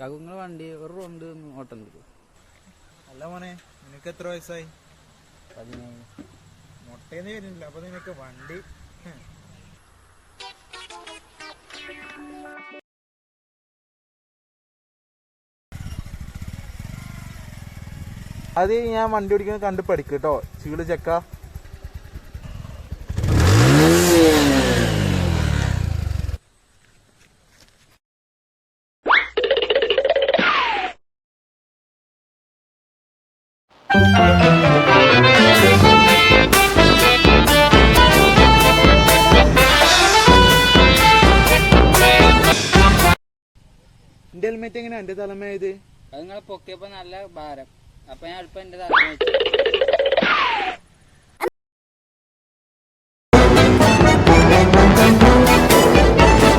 കാക്കു വണ്ടി ഒരു റൗണ്ട് ഓട്ടം തരും അല്ല മോനെ നിനക്ക് എത്ര വയസ്സായി? പതിനേഴ്. മുട്ടേന്ന് വരുന്നില്ല അപ്പൊ നിനക്ക് വണ്ടി. അത് ഞാൻ വണ്ടി ഓടിക്കുന്നത് കണ്ട് പഠിക്കും കേട്ടോ ചീൾ ചെക്ക. എന്റെ ഹെൽമെറ്റ് എങ്ങനെയാ? എന്റെ തലമേത് അത് നിങ്ങളെ പൊക്കിയപ്പോ നല്ല ഭാരം. അപ്പൊ ഞാൻ അടുപ്പം എന്റെ തലമേ